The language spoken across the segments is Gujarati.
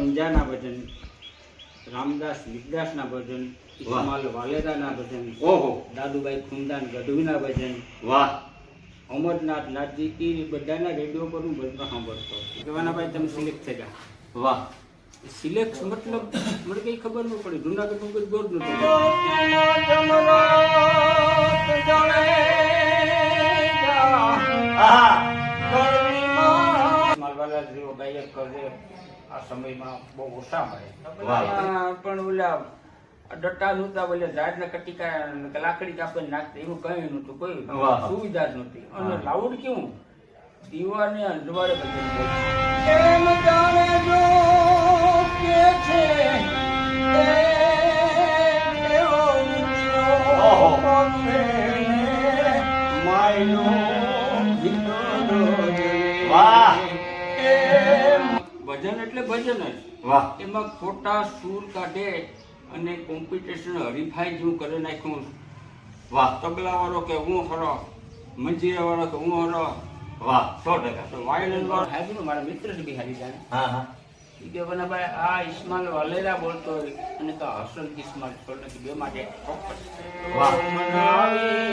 વિંજાના ભજન રામદાસ વિકદાસના ભજન. ઇસ્માલ વાલેદાના ભજન ઓહો. દાદુભાઈ ખુંદાન ગઢવીના ભજન વાહ. અમરનાથ નાથજી એ બધાના રેડિયો પર હું બધા સાંભળતો કહેવાના ભાઈ તમે સિલેક્ટ થઈ ગયા. વાહ. સિલેક્ટ મતલબ મને કઈ ખબર ન પડી. જુનાગઢનું કોઈ ગોર નતું માલવાલા જેવો ગાયક કરે આ સમયમાં બહુ ઓછા મળે. પણ ઓલા ડટ્ટા નહોતા બોલે ઝાડના કટીકા લાકડી કાપી નાખતા એવું કઈ નહોતું કોઈ સુવિધા જ નહોતી. અને લાઉડ કેવું? દીવાને અંજવાળે ભજન. એમ જાણે જો કે છે ભજન જ વાહ. એમાં ખોટા સૂર કાઢે અને કોમ્પિટિશન હરીફાઈ જેવું કરી નાખ્યું. વાહ. તબલા વાળો કે હું હરો મંજીરા વાળો કે હું હરો. વાહ સો ટકા. તો વાયોલિન વાળો. હાજર મારા મિત્ર છે બિહારી જાણે હા હા. કે મને ભાઈ આ ઇસ્માલ વાલેરા બોલતો હોય. અને તો હસન ઇસ્માલ બોલતો નથી બે માટે ચોક્કસ. વાહ. મનાવી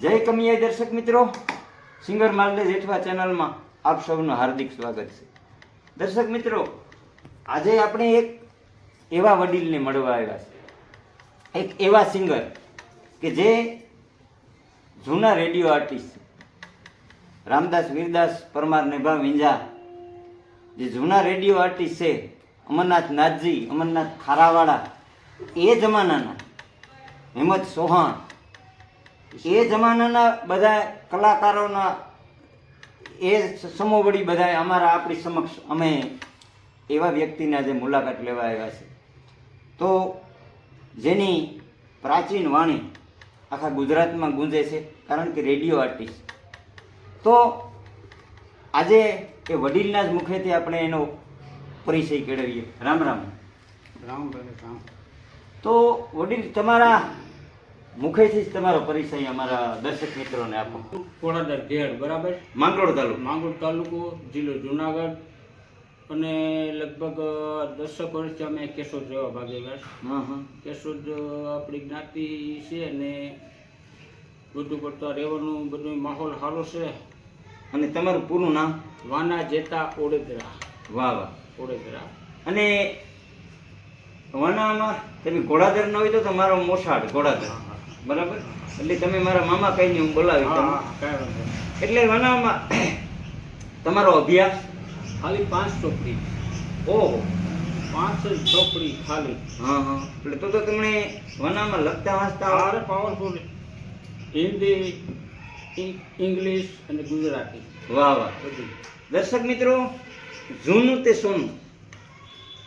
જય કમિયા દર્શક મિત્રો. સિંગર માલદે જેઠવા ચેનલમાં આપ સૌનું હાર્દિક સ્વાગત છે. દર્શક મિત્રો, આજે આપણે એક એવા વડીલને મળવા આવ્યા છે. એક એવા સિંગર કે જે જૂના રેડિયો આર્ટિસ્ટ રામદાસ, વીરદાસ, પરમાર, નેભા, વિંજા. જે જૂના રેડિયો આર્ટિસ્ટ છે, અમરનાથ નાથજી, અમરનાથ ખારાવાળા, એ જમાનાના, હિંમત ચૌહાણ એ જમાનાના બધા કલાકારોના એ સમોવડી બધા અમારા આપણી સમક્ષ અમે એવા વ્યક્તિને આજે મુલાકાત લેવા આવ્યા છે. તો જેની પ્રાચીન વાણી આખા ગુજરાતમાં ગુંજે છે કારણ કે રેડિયો આર્ટિસ્ટ. તો આજે એ વડીલના જ મુખેથી આપણે એનો પરિચય કેળવીએ. રામ. રામ રામ રામ. તો વડીલ તમારા મુખેથી જ તમારો પરિચય અમારા દર્શક મિત્રોને આપો. કોળાદર ઘેડ બરાબર? માંગરોળ તાલુકો. માંગરોળ તાલુકો જિલ્લો જુનાગઢ. અને લગભગ દસક વર્ષથી અમે કેશોદ રહેવા ભાગેલા કેશોદ આપણી જ્ઞાતિ છે અને બધું કરતા રહેવાનું બધું માહોલ સારો છે. અને તમારું પૂરું નામ? વાના જેતા ઓડેદરા. વાહ વાહ. ઓડેદરા. અને વનામાં તમે ઘોડાદર ન હોય તો તમારો મોસાડ ઘોડાદર બરાબર? એટલે તમે મારા મામા કહીને હું બોલાવી. એટલે વનામાં તમારો અભ્યાસ? ખાલી પાંચ ચોપડી. ઓહો. પાંચ ચોપડી ખાલી. હા હા. એટલે તો તો તમને વનામાં લખતા વાંચતા આવડે? પાવરફુલ હિન્દી ઇંગ્લિશ અને ગુજરાતી. વાહ વાહ. દર્શક મિત્રો જૂનું તે સોનું.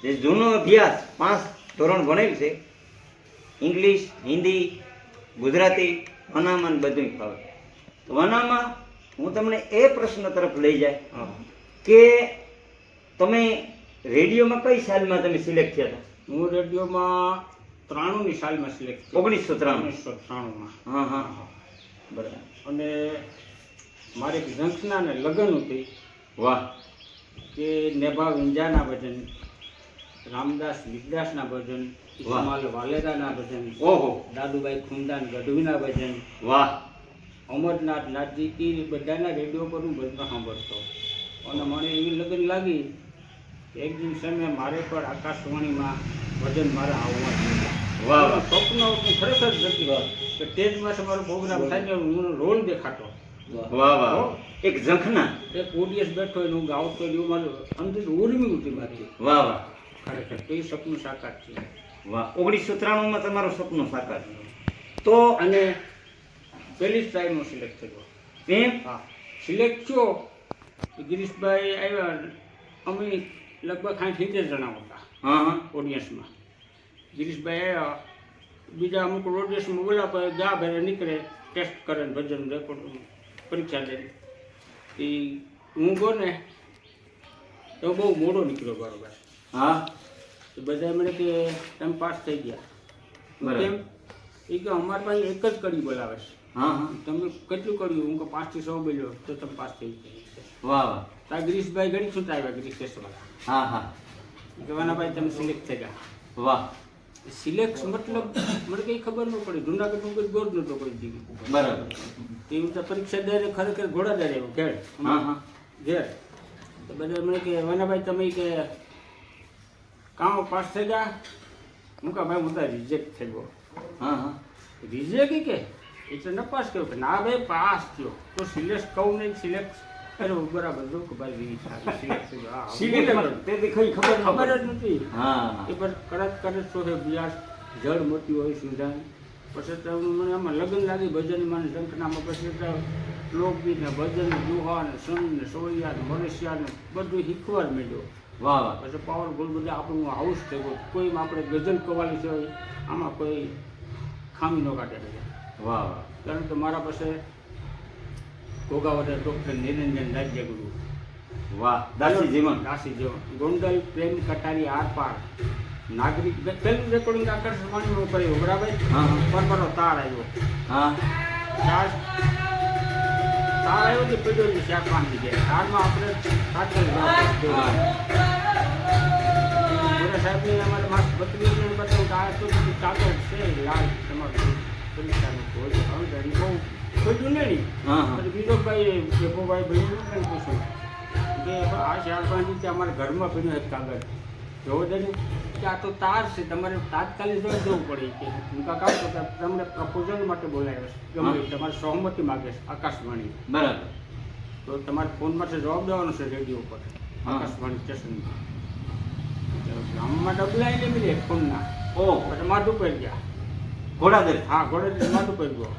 જે જૂનો અભ્યાસ પાંચ ધોરણ ભણેલ છે ઇંગ્લિશ હિન્દી ગુજરાતી વનામાં બધું ફાવે. તો વનામાં હું તમને એ પ્રશ્ન તરફ લઈ જાય કે તમે રેડિયોમાં કઈ સાલમાં તમે સિલેક્ટ થયા હતા? હું રેડિયોમાં ત્રાણુંની સાલમાં સિલેક્ટ થયો. ઓગણીસો ત્રાણું. ઓગણીસો ત્રાણુંમાં. હા હા. બરાબર. અને મારી એક ઝંખના ને લગ્ન હતી વાહ. કે નેભા વિંજાના ભજન રામદાસ વિકદાસના ભજન વાહ. વાલેરાના ભજન ઓહો. દાદુભાઈ ખુંદાન ગઢવીના ભજન. વાહ. અમરનાથ નાથજી કી બધાના રેડિયો પર હું ભજન સાંભળતો. અને મને એવી લગ્ન લાગી કે એક દિવસે મેં મારે પણ આકાશવાણીમાં ભજન મારે આવવા વાહ સ્વપ્ન હું ખરેખર જતી વાત કે સ્ટેજમાં તમારો પ્રોગ્રામ થાય ને હું રોલ દેખાતો. વાહ વાહ એક ઝંખના. એક ઓડિયન્સ બેઠો હું ગાવ તો એવું મારું અંદર ઉર્મી ઉઠી મારી વાહ વાહ. ખરેખર તો એ સપનું સાકાર છે. વાહ. ઓગણીસો ત્રાણુંમાં તમારું સપનું સાકાર તો અને પહેલી જ સિલેક્ટ થયો. એમ? હા. સિલેક્ટ થયો ગિરીશભાઈ આવ્યા અમે લગભગ સાઠ સિત્તેર જણા હતા હા હા. ઓડિયન્સમાં ગિરીશભાઈ આવ્યા બીજા અમુક ઓડિયન્સમાં બોલ્યા પછી જા ભેરે નીકળે ટેસ્ટ કરે ને ભજન રેકોર્ડ પરીક્ષા દે એ હું ગયો ને તો બહુ મોડો નીકળ્યો બરોબર હા? તો બધા મને કે તમે પાસ થઈ ગયા. કેમ? એ કે અમારી પાસે એક જ કડી બોલાવે છે. હા હા. તમે કેટલું કર્યું? હું કે પાંચથી સો બોલ્યો. તો તમે પાસ થઈ ગયા. વાહ વાહ. તા ગ્રીશભાઈ ઘણી છૂટા આવ્યા ગિરીશ કેસવાળા હા હા. કહેવાના ભાઈ તમે સિલેક્ટ થઈ ગયા. વાહ. સિલેક્ટ મતલબ મને કંઈ ખબર ન પડી. જુનાગઢ કોઈ ગોળ નહોતો કોઈ દીધી બરાબર. તે તો પરીક્ષા દે ખરેખર ઘોડા દે એવું ખેડ હા હા. ઘેર. તો બધા મને કે વાનાભાઈ તમે કે કામ પાસ થઈ ગયા હું કહા ભાઈ હું તો રિજેક્ટ થઈ ગયો. હા હા. રિજેક્ટ કે? એટલે ન પાસ કર્યો. કે ના ભાઈ પાસ થયો. તો સિલેક્ટ કહું નહીં સિલેક્ટ અરે બરાબર જો કે ભાઈ સિલેક્ટ સિલેક્ટ તેથી ખબર ખબર જ નથી. હા. એ પર કડક કડક બ્યાસ જળ મોતી હોય સુધાન પછી મને આમાં લગ્ન લાગી ભજનમાં શંખનામાં પછી લોકગીત ને ભજન દુહા ને સન ને સોળિયા ને મનુષ્યા ને બધું શીખવા જ માંડ્યો વાહ વાહ. પછી પાવરફુલ બધા આપણું હાઉસ થઈ ગયું કોઈમાં આપણે ગઝલ કવાલી છે આમાં કોઈ ખામી ન કાઢે વાહ વાહ. કારણ કે મારા પાસે ગોગાવદર ડૉક્ટર નિરંજન રાજ્યગુરુ વાહ દાસી જીવન દાસી જીવન ગોંડલ પ્રેમ કટારી આર પાર. નાગરિક પહેલું રેકોર્ડિંગ આકાશવાણીનું કર્યું બરાબર? હા. પરબરો તાર આવ્યો. હા. તાર તાર આવ્યો તે પેલો શાક બાંધી જાય તારમાં આપણે દેવો. સાહેબને અમારે માસ બત્રીસ જણ બતાવ્યું કે આ તો બધું કાગળ છે લાલ તમારું પરીક્ષાનું કોઈ હવે બહુ ખોટું નહીં. હા હા. અને બીજો ભાઈ દેપોભાઈ ભાઈ કંઈ પૂછ્યું કે આ પાંચ રીતે અમારા ઘરમાં પીને એક કાગળ જોવો દે કે આ તો તાર છે તમારે તાત્કાલિક જોઈ જવું પડે કે હું કાકા તો તમને પ્રપોઝલ માટે બોલાવ્યો છે ગમે તમારે સહમતિ માગે છે આકાશવાણી. બરાબર. તો તમારે ફોનમાંથી જવાબ દેવાનો છે રેડિયો પર આકાશવાણી સ્ટેશનમાં ગામમાં ડબલાઈ ને મળે ફોનના. ઓ. પછી માથું પર ગયા. ઘોડાદર હા ઘોડે માથું પર ગયો.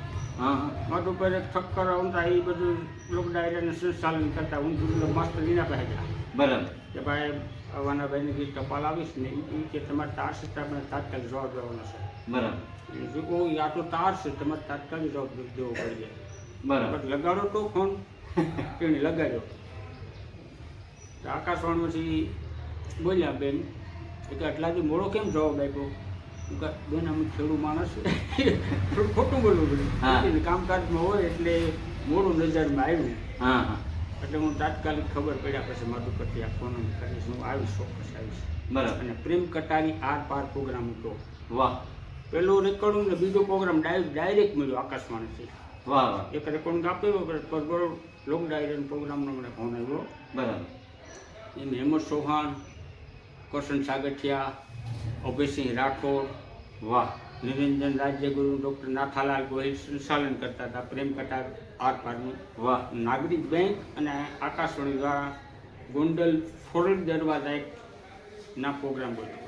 માથું પર એક થક્કર ઊંધા એ બધું લોક ડાયરાને સંચાલન કરતા ઊંધું મસ્ત લીના પાસે ગયા બરાબર. કે ભાઈ આવવાના ભાઈને જે ટપાલ આવીશ ને એ કે તમારે તાર છે તમારે તાત્કાલિક જવાબ દેવાનો છે. બરાબર. કહું આ તો તાર છે તમારે તાત્કાલિક જવાબ દેવો પડી. જાય બરાબર. લગાડો તો ફોન. તેને લગાડ્યો આકાશવાણીમાંથી બોલ્યા બેન એ કે આટલાથી મોડો કેમ જવાબ આપ્યો? બેન અમે ખેડૂ માણસ થોડું ખોટું બોલવું. પડ્યું કામકાજમાં હોય એટલે મોડું નજરમાં આવ્યું. હા હા. એટલે હું તાત્કાલિક ખબર પડ્યા પછી મારું પરથી આ ફોન કરીશ. હું આવીશ ચોક્કસ આવીશ. બરાબર. અને પ્રેમ કટારી આર પાર પ્રોગ્રામ હતો વાહ. પેલો રેકોર્ડિંગ ને બીજો પ્રોગ્રામ ડાયરેક્ટ મળ્યો આકાશવાણીથી. વાહ વાહ. એક રેકોર્ડિંગ આપ્યો પર બરો લોક ડાયરી પ્રોગ્રામનો મને ફોન આવ્યો. બરાબર. એમ હેમંત ચૌહાણ કરશન સાગઠિયા અભયસિંહ રાઠોડ વાહ. નિરંજન રાજ્યગુરુ ડૉક્ટર નાથાલાલ ગોહિલ સંચાલન કરતા હતા. પ્રેમ કટાર. આર પારનું. વાહ નાગરિક બેંક અને આકાશવાણી દ્વારા ગોંડલ ફોરલ દરવાજા એક ના પ્રોગ્રામ બોલ્યો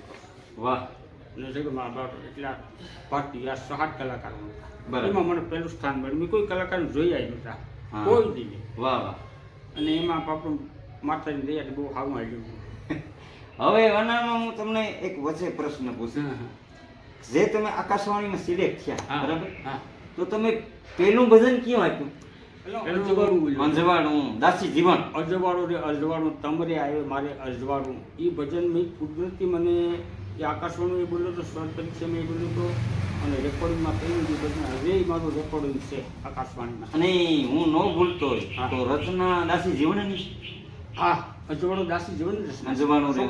વાહ બાપ એટલા ભારતીય સાત કલાકારો બરાબર. એમાં મને પહેલું સ્થાન મળ્યું. મેં કોઈ કલાકાર જોઈ આવ્યું હતા કોઈ દી નહીં. વાહ વાહ. અને એમાં બાપુ માતાની દયાથી બહુ સારું આવ્યું હવે આનામાં હું તમને એક વચ્ચે પ્રશ્ન પૂછું. જે તમે આકાશવાણીમાં સિલેક્ટ થયા બરાબર? હા. તો તમે પેલું ભજન ક્યાં આપ્યું? અજવાળું દાસી જીવન. અજવાળું રે અજવાળું તમરે આવ્યો મારે અજવાળું. એ ભજન મેં કુદરતી મને એ આકાશવાણી એ બોલ્યો તો સ્વર પરીક્ષામાં એ બોલ્યો તો અને રેકોર્ડિંગમાં પેલું જે ભજન હવે મારું રેકોર્ડિંગ છે આકાશવાણીમાં. અને હું ન ભૂલતો તો રચના દાસી જીવનની હા અજવાળું દાસી જીવન રચના. અંજવાળું રે.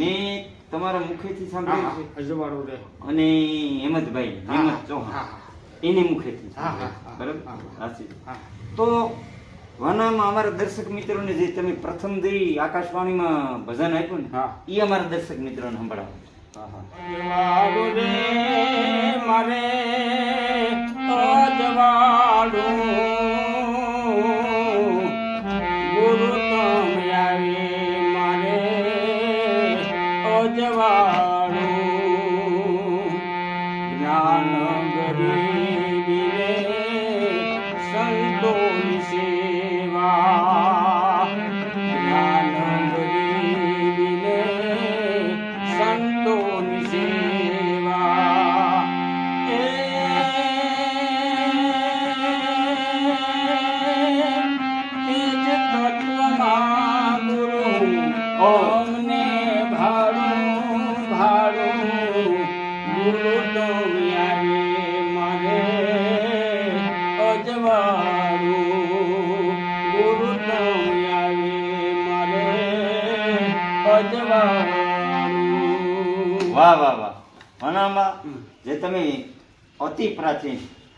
મેં તમારા મુખેથી સાંભળ્યું છે. અજવાળું રે. અને હેમંતભાઈ હેમંત ચૌહાણ. હા, એની મુખેથી હા, હા, હા, બરાબર. તો વનામાં અમારા દર્શક મિત્રોને જે તમે પ્રથમ દી આકાશવાણીમાં ભજન આપ્યું ને હા. એ અમારા દર્શક મિત્રોને સંભળાવો મારે વાહ વાહ વાહ. હમ. જે તમે અતિ પ્રાચીન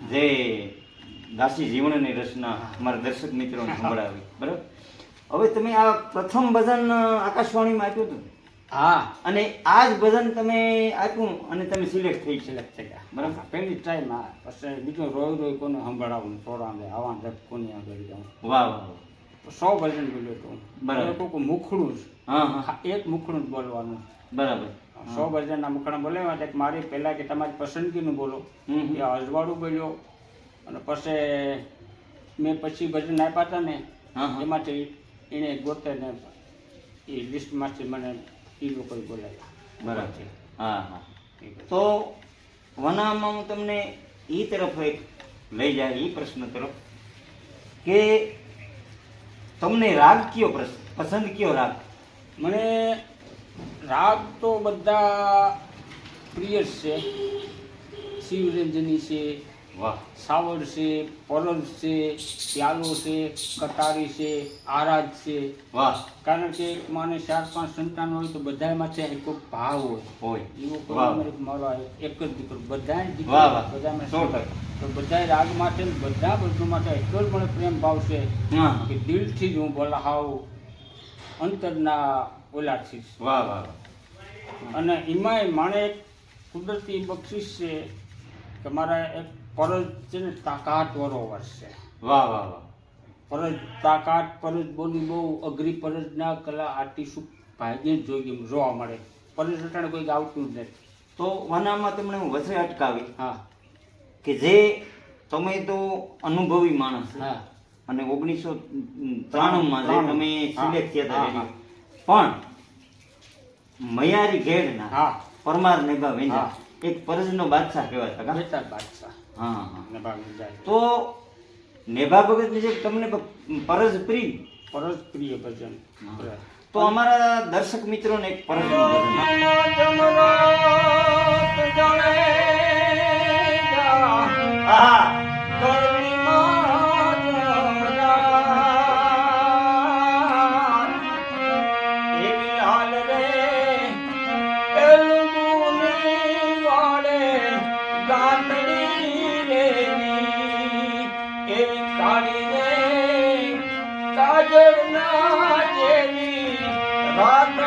જે દાસી જીવનની રચના અમારા દર્શક મિત્રોને સંભળાવી. બરાબર? હવે તમે આ પ્રથમ ભજન આકાશવાણીમાં આપ્યું હતું હા. અને આ જ ભજન તમે આપ્યું અને તમે સિલેક્ટ થઈ સિલેક્ટ થઈ ગયા. બરાબર. પહેલી ટાઈમ આ. પછી બીજું રોય રોય કોને સંભળાવું થોડા આવા જપ કોની આગળ જાઉં. વાહ વાહ. સો ભજન બોલ્યો તો બરાબર. મુખડું જ. હા. હા એક મુખડું જ બોલવાનું. બરાબર. સો ભજનના મુખડા બોલે માટે મારી પહેલા કે તમારી પસંદગીનું બોલો. એ અજવાળું બોલ્યો. અને પછી મેં પછી ભજન આપ્યા હતા ને એમાંથી એણે ગોતે ને એ લિસ્ટમાંથી મને એ લોકો બોલાવ્યા. બરાબર. છે હા હા. તો વનામાં હું તમને એ તરફ એક લઈ જાય એ પ્રશ્ન તરફ કે તમને રાગ કયો પ્રશ્ન પસંદ કયો રાગ? મને રાગ તો બધા પ્રિય છે. શિવરંજની છે સાવર છે પરલ છે પ્યાલો છે કટારી છે આરાજ છે. કારણ કે માને ચાર પાંચ સંતાન હોય તો બધામાંથી એક ભાવ હોય. હોય. એવો મારો એક જ દીકરો. બધા બધામાં સો ટકા. તો બધા રાગ માટે બધા બધું માટે એટલો જ મને પ્રેમ ભાવ છે કે દિલથી જ હું બોલા અંતરના જ. વાહ વાહ. અને એમાંય માણે એક કુદરતી બક્ષિસ છે કે મારા એક પરજ છે ને તાકાત વાળો વર્ષ છે વાહ વાહ વાહ પરજ તાકાત પરજ બોલી બહુ અઘરી પરજ ના કલા શું ભાગ્યે જ જોઈ એમ જોવા મળે પરજ અટાણે કોઈ આવતું જ નથી તો વનામાં તમને હું વચ્ચે અટકાવી હા કે જે તમે તો અનુભવી માણસ હા અને ઓગણીસો ત્રાણુંમાં માં ત્રાણું. તમે સિલેક્ટ થયા હતા. પણ મયારી ઘેડના હા. પરમાર નેબા વેંજા હા. એક પરજનો બાદશાહ કહેવાતા કા? બેતાર બાદશાહ. હા હા. જાય તો નેભા ભગતની જે તમને પરજ પ્રિય? પરજ પ્રિય ભજન. તો અમારા દર્શક મિત્રોને એક પરજ ભજન આહા.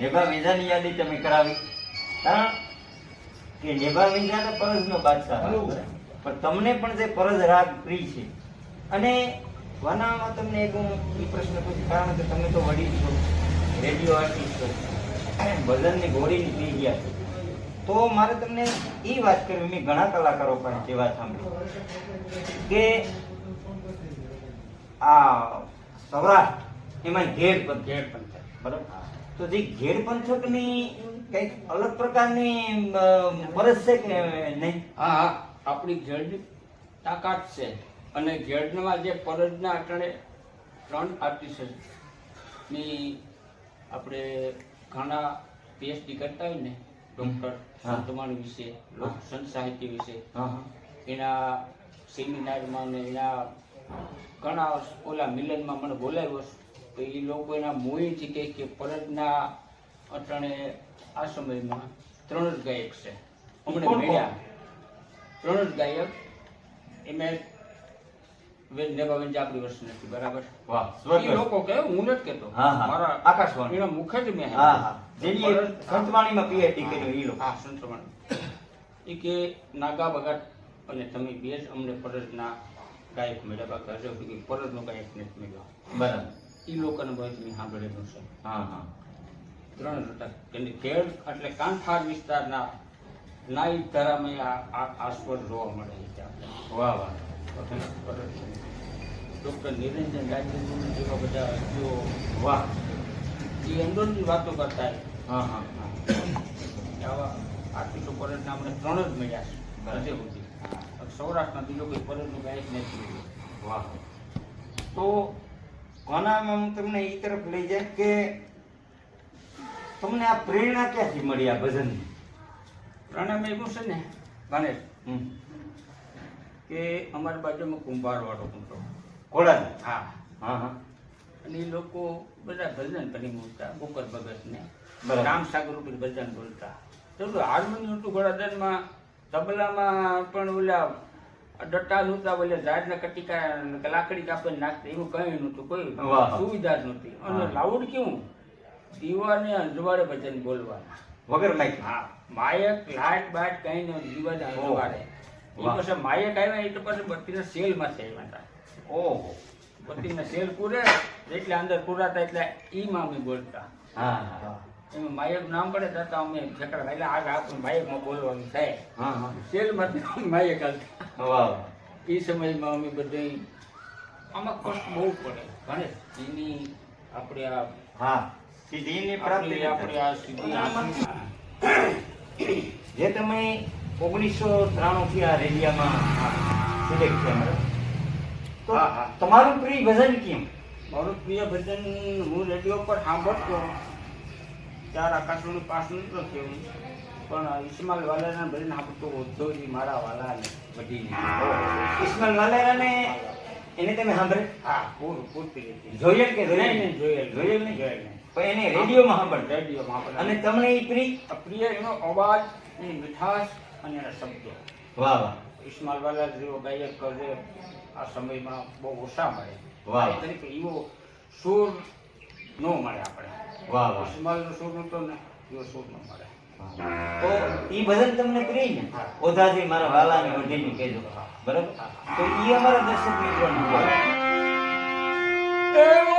નેભા વિઝાની યાદી તમે કરાવી. કારણ કે નેભા વિઝા તો પરજનો બાદશાહ. પણ તમને પણ જે પરજ રાગ પ્રિય છે. અને વાનામાં તમને એક હું એ પ્રશ્ન પૂછું કારણ કે તમે તો વડીલ છો રેડિયો આર્ટિસ્ટ છો ભજનની ઘોડીની પી ગયા છો. તો મારે તમને એ વાત કરવી મેં ઘણા કલાકારો પણ જે વાત સાંભળી કે આ સૌરાષ્ટ્ર એમાં ઘેર પણ. ઘેર પણ. બરાબર તો જે ઘેર પંથકની કંઈક અલગ પ્રકારની મરજ છે કે નહીં? હા હા. આપણી ઘેડની તાકાત છે. અને ઘેડમાં જે પરજના આટણે ત્રણ આર્ટિસ્ટની આપણે ઘણા પીએચડી કરતા હોય ને ડૉક્ટર. સંતમાન વિશે લોક સંત સાહિત્ય વિશે. એના સેમિનારમાં ને એના ઘણા ઓલા મિલનમાં મને બોલાવ્યો. તો એ લોકો એના મોહીથી કહે કે પરજના અટાણે આ સમયમાં ત્રણ જ ગાયક છે. કોણ? મળ્યા. ત્રણ જ ગાયક. એમાં આપણી વર્ષ નથી બરાબર? એ. લોકો કહે હું નથી. મારા આકાશવાણી. એના મુખે જ મેં સંતવાણીમાં પીએચડી કર્યું. એ લોકો. હા સંતવાણી. એ કે નાગા ભગત અને તમે બે જ અમને પરજના ગાયક મેળવ્યા સુધી પરજનો ગાયક નથી મેળવ્યો. બરાબર. એ લોકોને મેં સાંભળેલું છે. હા હા. ત્રણ હતા કેળ એટલે કાંઠાર વિસ્તારના નાઈ ધરામાં આ આ- આ જોવા મળે છે વાહ વાહ. ડૉક્ટર નિરંજન રાજેન્દ્ર જેવા બધા જો વાહ. એ અંદરની વાતો કરતા હા હા હા. આવા તો પરેડના આપણે ત્રણ જ મળ્યા છે. હજે સુધી. સૌરાષ્ટ્રના બીજો કોઈ પરતનું ગાયક નથી વાહ. તો કોનામાં હું તમને એ તરફ લઈ જાય કે તમને આ પ્રેરણા ક્યાંથી મળી આ ભજનની પ્રાણાયામ એવું છે ને ગણેશ. કે અમારી બાજુમાં કુંભારવાળો હતો કોળાની? હા હા હા અને એ લોકો બધા ભજન કરી મૂકતા બોકર ભગતને. રામ સાગર ઉપર ભજન બોલતા તો હાર્મોનિયમ હતું ગળાધરમાં તબલામાં પણ ઓલા ડટ્ટા નહોતા ઓલા ઝાડના કટીકા લાકડી કાપી નાખતા એવું કઈ નહોતું કોઈ સુવિધા જ નહોતી. અને લાઉડ કેવું? દીવાને અંજવાડે ભજન બોલવાના. વગર માઇક હા માયક લાઇટ બાઇટ કઈ ન દીવાને. અંજવાડે એ પછી માયક આવ્યા એટલે પછી બત્રીના સેલમાંથી આવ્યા હતા. ઓહો. બત્રીના સેલ પૂરે એટલે અંદર પૂરાતા એટલે ઈ મામી બોલતા. હા હા. એમાં માયક નામ પડે તો અમે ઝકડા એટલે આગ આપણને માયકમાં બોલવાનું થાય હા હા. તેલમાંથી માયક હાલતા વાહ. એ સમયમાં અમે બધે આમાં કષ્ટ બહુ પડે. ભણે એની આપણે આ હા. સિદ્ધિની પ્રાપ્તિ આપણી આ સિદ્ધિ જે તમે ઓગણીસો ત્રાણું થી આ રેડિયામાં સિલેક્ટ થયા હા. તમારું પ્રિય ભજન કેમ? મારું પ્રિય ભજન હું રેડિયો પર સાંભળતો ત્યાર આકાશનું પાસ નતો હું. પણ ઇસ્માલ વાલાના ભજન સાંભળતો ઉદ્ધવજી મારા વાલાને બધી ઇસ્માઇલ વાલેરાને એને તમે સાંભળે હા પૂર પૂરતી રીતે. જોયેલ કે જોયેલ? નહીં, જોયેલ. જોયેલ નહીં? જોયેલ નહીં. પણ એને રેડિયોમાં સાંભળ રેડિયોમાં આપણે અને તમને એ પ્રિય પ્રિય એનો અવાજ એની મીઠાશ અને એના શબ્દો. વાહ વાહ. ઇસ્માલ વાલા જેવો ગાયક કરે આ સમયમાં બહુ ઓછા મળે. વાહ. તરીકે એવો સૂર ન મળે આપણે. વાહ વાહ. ઇસ્માલનો સૂર નતો ને મળે. તો ઈ ભજન તમને પ્રિય ને હા. ઓધાથી મારા વાલાને વઢીને કહેજો. બરાબર? તો ઈ અમારા દર્શક મિત્રોને. એવો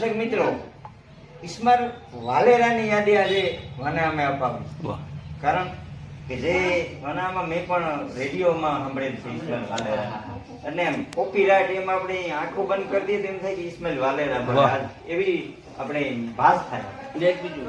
દર્શક મિત્રો ઈસ્માર વાલેરાની યાદી આજે વનામે અપાવી કારણ કે જે વનામાં મેં પણ રેડિયોમાં સાંભળેલ છે ઈસ્માઇલ વાલેરા. અને એમ કોપીરાઇટ એમ આપણે આંખો બંધ કરી દઈએ તેમ થાય કે ઈસ્માઇલ વાલેરા એવી આપણે ભાસ થાય. બીજું.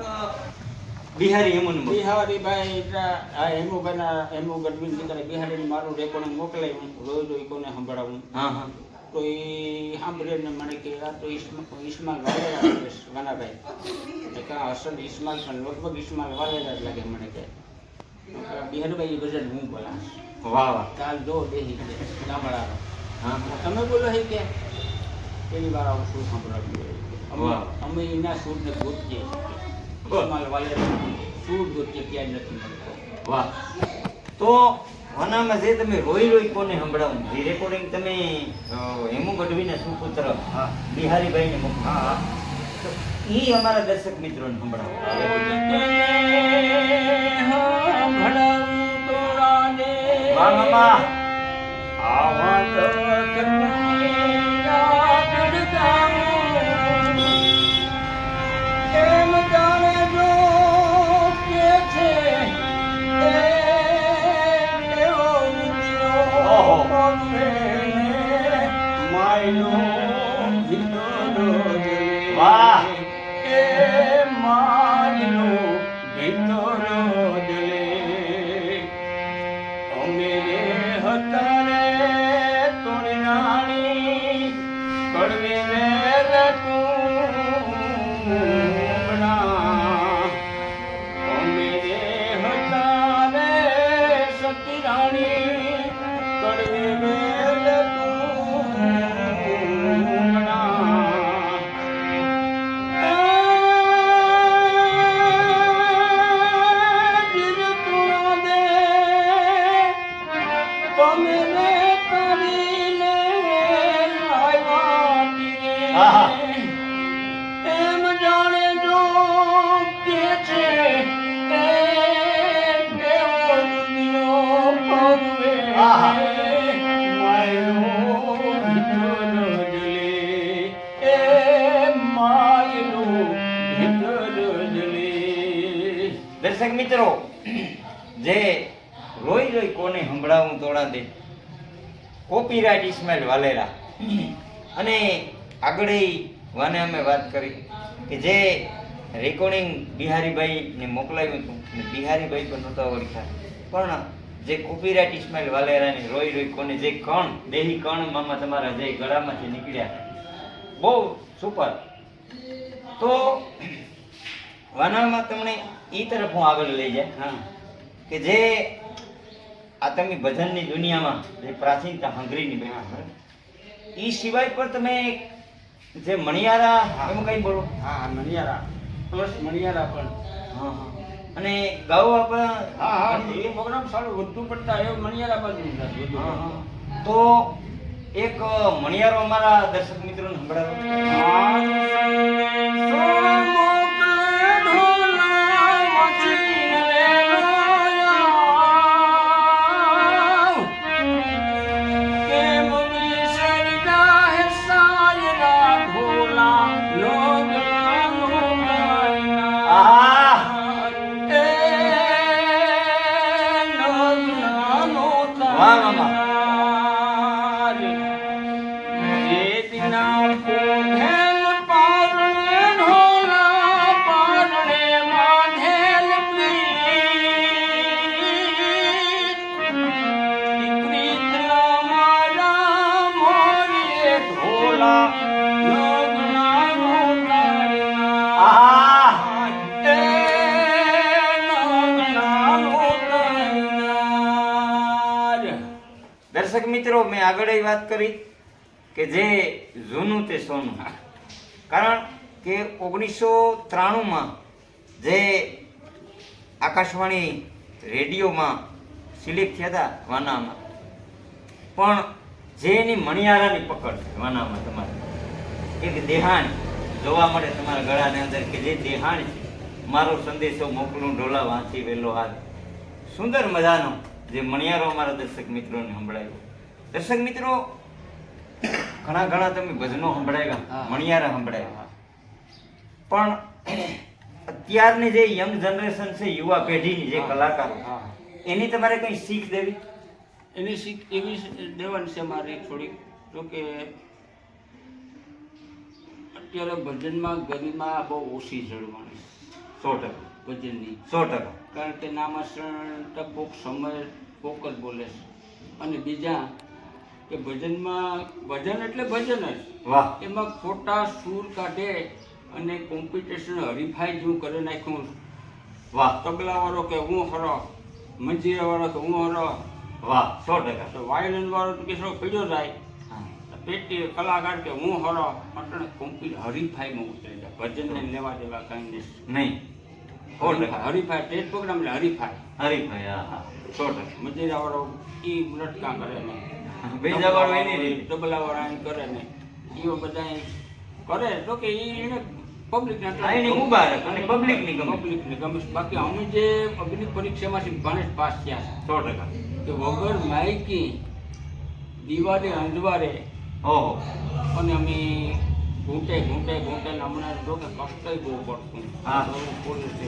બિહારી એમુન બિહારી ભાઈ આ હેમુભાઈના હેમુ ગઢવી બિહારી મારું રેકોર્ડિંગ મોકલાયું. રોજ રોજ કોને સંભળાવું? હા હા. તો એ સાંભળીને મને કે આ તો ઈસ્મા- ઈસ્માલ વાલેરા છે વાનાભાઈ કહ્યું, અસલ ઈસ્માલ પણ લગભગ ઈસ્માલ વાલેરા જ લાગે મને કે. બિહારભાઈ ભજન હું બોલાશ વાહ વાહ. કાલ જો દેહી ગામડા ગામડાનો. હા. તમે બોલો હે કે? પેલી વાર આવું શું સાંભળાવ્યું અમે એના સૂરને ગોતીએ છીએ. વાલેરા સૂર ગોતીએ ક્યાંય નથી મળતો. વાહ. તો વનામાં જે તમે રોઈ રોઈ કોને સંભળાવું જે રેકોર્ડિંગ તમે હેમુ ગઢવીના સુપુત્ર. બિહારીભાઈને મોકલો. એ અમારા દર્શક મિત્રોને સંભળાવો. મામા આવા તો વાહ. દર્શક મિત્રો, જે રોઈ રોઈ કોને સંભળાવું તોડા દે. કોપીરાઇટ ઇસ્માઇલ વાલેરા અને આગળ વાને અમે વાત કરી કે જે રેકોર્ડિંગ બિહારીભાઈને મોકલાવ્યું હતું, અને બિહારીભાઈ પણ નહોતા ઓળખ્યા પણ જે કોપીરાઇટ ઇસ્માઇલ વાલેરાને રોઈ રોઈ કોને જે કણ, દેહી કણ મામા તમારા જે ગળામાંથી નીકળ્યા. બહુ સુપર. તો વાનામાં તમને ઈ તરફ હું આગળ લઈ જાય. હા. કે જે આ તમે ભજનની દુનિયામાં જે પ્રાચીનતા હંગરીની બેઠા એ સિવાય પણ તમે જે મણિયારા એમ કઈ બોલો? હા મણિયારા. પ્લસ મણિયારા પણ. અને ગાવા પણ હા હા એ પ્રોગ્રામ સારું વધુ પડતા એ મણિયારા બાજુ હા, હા. તો એક મણિયારો અમારા દર્શક મિત્રોને સંભળાવો. દર્શક મિત્રો, મેં આગળ એ વાત કરી કે જે જૂનું તે સોનું. કારણ કે ઓગણીસો ત્રાણુંમાં જે આકાશવાણી રેડિયોમાં સિલેક્ટ થયા હતા વાનામાં. પણ જે એની મણિયારાની પકડ છે વાનામાં તમારે. એક દેહાણ જોવા મળે તમારા ગળાની અંદર કે જે દેહાણ છે મારો સંદેશો મોકલું ઢોલા વાંચી વેલો હાથ. સુંદર મજાનો જે મણિયારો અમારા દર્શક મિત્રોને સંભળાયો. દર્શક મિત્રો ઘણા ઘણા તમે ભજનો સંભળાવ્યા હા. મણિયારા સંભળાવ્યા પણ અત્યારની જે યંગ જનરેશન છે યુવા પેઢીની જે કલાકારો એની તમારે કંઈ શીખ દેવી? એની શીખ એવી દેવાની છે મારી થોડીક. તો કે અત્યારે ભજનમાં ગરિમા બહુ ઓછી જળવાની સો ટકા. ભજનની. સો ટકા. કારણ કે નામાસણ ટપોક સમય કોક જ બોલે છે. અને બીજા કે ભજનમાં ભજન એટલે ભજન જ. વાહ. એમાં ખોટા સૂર કાઢે અને કોમ્પિટિશન હરીફાઈ જેવું કરી નાખ્યું. વાહ. તબલાવાળો કે હું હરો મંજીરાવાળો કે હું હરો વાહ સો ટકા. તો વાયોલિન વાળો તો કેસરો પીડ્યો જાય. પેટી કલાકાર કે હું હરો અટણે હરીફાઈ હરીફાઈમાં ઉતરી જાય. ભજનને લેવા દેવા કઈ નહીં. નહીં. સો ટકા. હરીફાઈ સ્ટેજ પ્રોગ્રામ એટલે હરીફાઈ. હરીફાઈ હા હા. સો ટકા. મજીરા વાળો ઈ લટકા કરે ને. બીજા વાળો એની ડબલા વાળા કરે ને. ઈઓ બધા કરે. તો કે ઈ એને પબ્લિક એની મુબારક અને પબ્લિકની ગમે. પબ્લિકની ગમે. બાકી અમે જે અગ્નિ પરીક્ષામાંથી ગણેશ પાસ થયા સો ટકા. કે વગર માયકી દિવાળે અંજવારે ઓહો અને અમે ઘૂંટે ઘૂંટે ઘૂંટે હમણાં જો કે કષ્ટ બહુ પડતું. હા.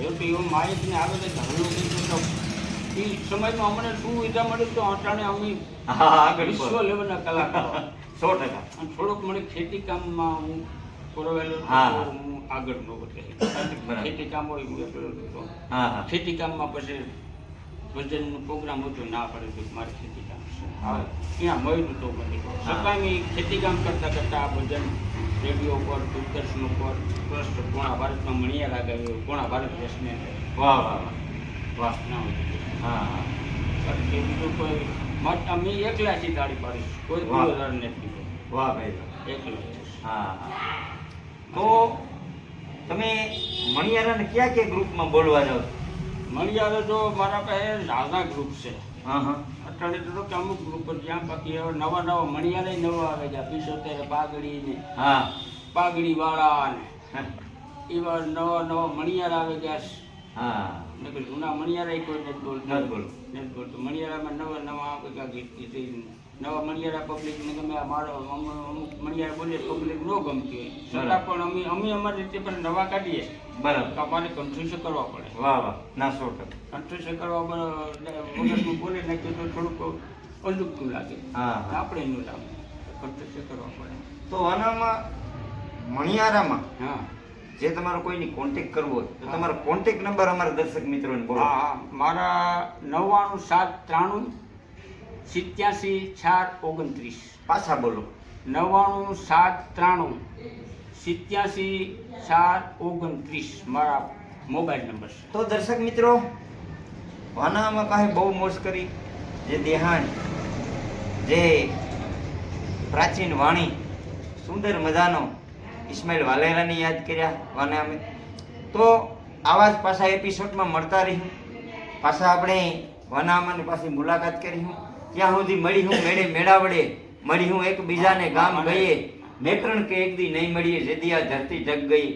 એટલે એવું માહિતી આવે છે ધરણું કીધું તો એ સમયમાં અમને શું સુવિધા મળી તો અટાણે અમે વિશ્વ. લેવલના કલાકારો. સો ટકા. અને થોડોક મને ખેતી કામમાં હું પુરવેલો હા. હું. આગળ ન વધે ખેતી કામ હોય હા. ખેતી કામમાં પછી ભજનનો પ્રોગ્રામ હતો ના પડે તો મારે ખેતી કામ હા. ત્યાં મળ્યું તો મને સકામી ખેતી કામ કરતા કરતા આ ભજન રેડિયો પર દૂરદર્શન ઉપર પ્લસ પૂર્ણા ભારતમાં મણિયા લગાવ્યો કોણા ભારત દેશને. વાહ વાહ વાહ. ના હા હા. બીજું કોઈ મત અમે એકલા છીએ તાળી પાડીશ કોઈ. નથી. વાહ ભાઈ એકલા એકલો હા હા. તો તમે મણિયારાને ક્યાં ક્યાં ગ્રુપમાં બોલવા જાઓ છો? મણિયારો તો મારા પાસે નાના ગ્રુપ છે. હા હા. અટાણે તો કે અમુક ગ્રુપ જ્યાં બાકી હવે નવા નવા મણિયારે નવા આવે છે. પિસોતેર પાઘડી ને હા. પાઘડી વાળા ને એવા નવા નવા મણિયાર આવે ગયા હા. જૂના મણિયારા કોઈ નથી બોલતું. નથી બોલતું. મણિયારામાં નવા નવા આવે ગીત ગીત નવા મણિયારા પબ્લિક ને ગમે મારો અમુક મણિયારા બોલીએ પબ્લિક ન ગમતી હોય. છતાં પણ અમે અમે અમારી રીતે પણ નવા કાઢીએ. બરાબર. તો અમારે કન્ફ્યુઝન કરવા પડે. વાહ વાહ. ના સો ટકા. કન્ફ્યુઝન કરવા વગરનું બોલે નાખ્યું તો થોડુંક અલુકતું લાગે. હા. આપણે એનું લાગે કન્ફ્યુઝન કરવા પડે. તો આનામાં મણિયારામાં હા. જે તમારો કોઈની કોન્ટેક કરવો હોય તો તમારો કોન્ટેક નંબર અમારા દર્શક મિત્રોને બોલો. હા હા. મારા નવ્વાણું સાત ત્રાણું સિત્યાસી ચાર ઓગણત્રીસ. પાછા બોલો. નવ્વાણું સાત ત્રાણું. સિત્યાસી ચાર ઓગણત્રીસ મારા મોબાઈલ નંબર છે. તો દર્શક મિત્રો વાનામાં પાસે બહુ મોજ કરી. જે દેહાણ જે પ્રાચીન વાણી સુંદર મજાનો ઇસ્માઇલ વાલેરાને યાદ કર્યા વાનામે. તો આવા જ પાછા એપિસોડમાં મળતા રહ્યું પાછા આપણે વાનામાની પાસે મુલાકાત કરીશું. ત્યાં સુધી મળી હું મેળે મેળાવડે મળી હું એકબીજાને ગામ ગઈએ મેકરણ કે એક દી નહીં મળીએ જેથી આ ધરતી જગ ગઈ